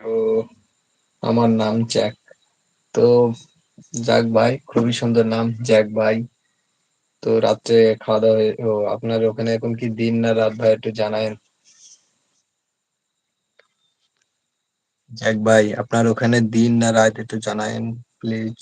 তো আমার নাম জ্যাক। তো জ্যাক ভাই, খুবই সুন্দর নাম, জ্যাক ভাই। তো রাত্রে খাওয়া-দাওয়া ও আপনার ওখানে এখন কি দিন না রাত ভাই একটু জানায়েন? জ্যাক ভাই, আপনার ওখানে দিন না রাত একটু জানায়েন, প্লিজ?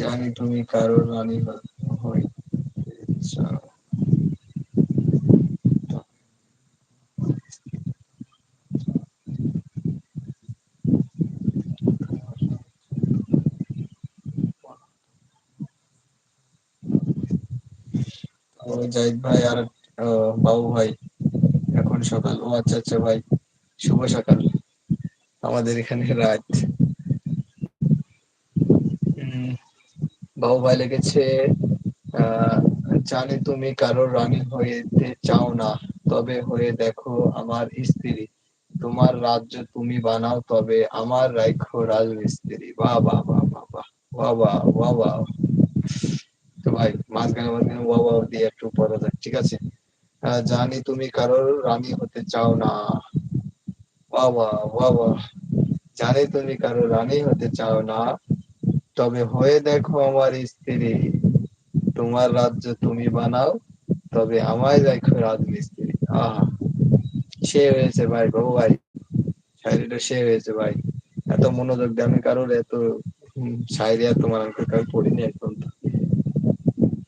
জানি তুমি কারও রানী হ হইতে চাও। ও জাহিদ ভাই আর বাবু ভাই এখন সকাল। ও আচ্ছা, আচ্ছা ভাই শুভ সকাল। আমাদের এখানে রাত। বাবু ভাই লেগেছে জানি তুমি কারও রানী হইতে চাও না, তবে হয়ে দেখো আমার স্ত্রী। তোমার রাজ্য তুমি বানাও তবে আমার রাইখো রাজমিস্ত্রি। বাহ! বাহ! বাহ! বাহ! বাহ! Wow, wow, wow, wow! তো ভাই মাঝখানে, মাঝখানে ওয়াও, ওয়াও দিয়ে একটু পড়া যাক। ঠিক আছে? জানি তুমি কারোর রানী হতে চাও না। Wow, wow! জানি তুমি কারও রানী হতে চাও না, তবে হয়ে দেখো আমার স্ত্রী। তোমার রাজ্য তুমি বানাও, তবে আমায় দেখো রাজমিস্ত্রি। আহা! সে হয়েছে ভাই বাবু ভাই। শায়রিটা সে হয়েছে ভাই। এত মনোযোগ দিয়ে আমি কারোর এত শায়রি এত মারাত্মক আমি পড়িনি এখন।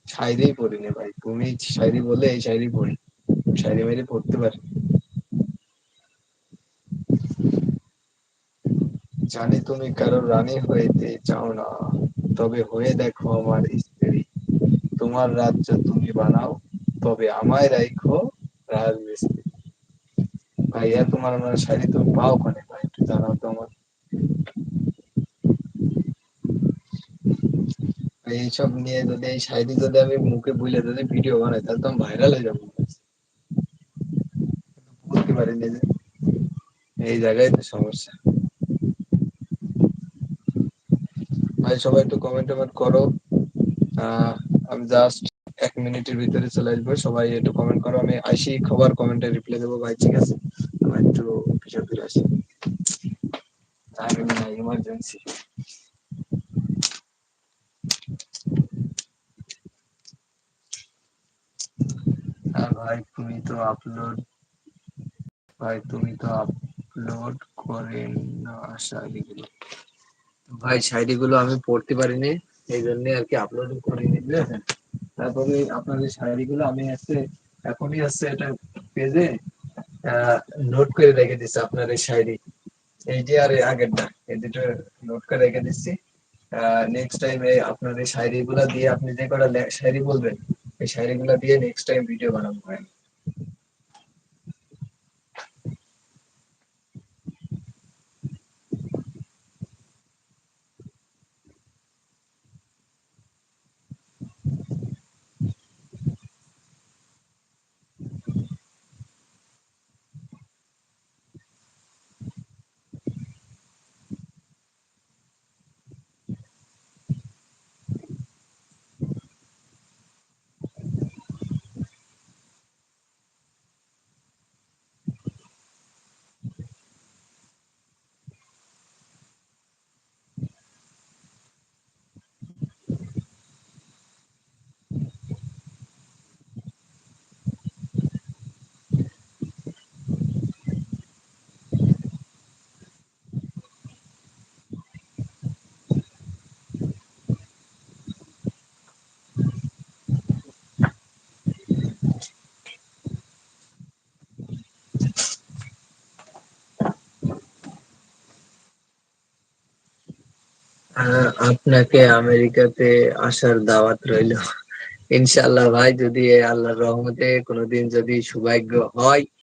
শায়রিই পড়িনি ভাই। তুমি শায়রি বললে এই শায়রি পড়ি। শায়রি-মায়রি পড়তে পারি। জানি তুমি কারও রানী হইতে চাও না, তবে হয়ে দেখো আমার স্ত্রী। তোমার রাজ্য তুমি বানাও, তবে আমায় রাইখো রাজমিস্ত্রি। ভাইয়া তোমার মারা, শাড়ি তুমি পাও কোনে ভাই একটু জানাও তো আমাকে? এইসব নিয়ে যদি এই শায়রি যদি আমি মুখে বুঝলে যদি ভিডিও বানাই তাহলে তো আমি ভাইরাল হয়ে যাব। বলতে পারিনি যে। এই জায়গায় তো সমস্যা। ভাই সবাই একটু কমেন্ট-টমেন্ট করো। আ আমি জাস্ট এক মিনিটের ভিতরে চলে আসব। সবাই একটু কমেন্ট করো। আমি আইসেই খবর কমেন্টের রিপ্লাই দেবো ভাই, ঠিক আছে? আমি একটু অফিসে ফিরে আসি। আর ভাই তুমি তো আপলোড ভাই তুমি তো আপলোড করেন না শায়রিগুলো। ভাই শায়রিগুলো আমি পড়তে পারিনি। এইজন্যে আরকি আপলোডও করিনি, বুঝেছেন? তারপরে আপনার এই শায়রিগুলো আমি হচ্ছে এখনই হচ্ছে একটা পেজে নোট করে রেখে দিছি আপনার এই শায়রি। এই যে আর আগেরটা। এই দুটো নোট করে রেখে দিচ্ছি। নেক্সট এই আপনার এই শায়রিগুলা দিয়ে আপনি যে কয়টা লে শায়রি বলবেন, এই শায়রিগুলা দিয়ে নেক্সট টাইম ভিডিও বানাবো ভাই। আপনাকে আমেরিকাতে আসার দাওয়াত রইল। ইনশাল্লাহ ভাই যদি আল্লাহর রহমতে কোনোদিন যদি সৌভাগ্য হয়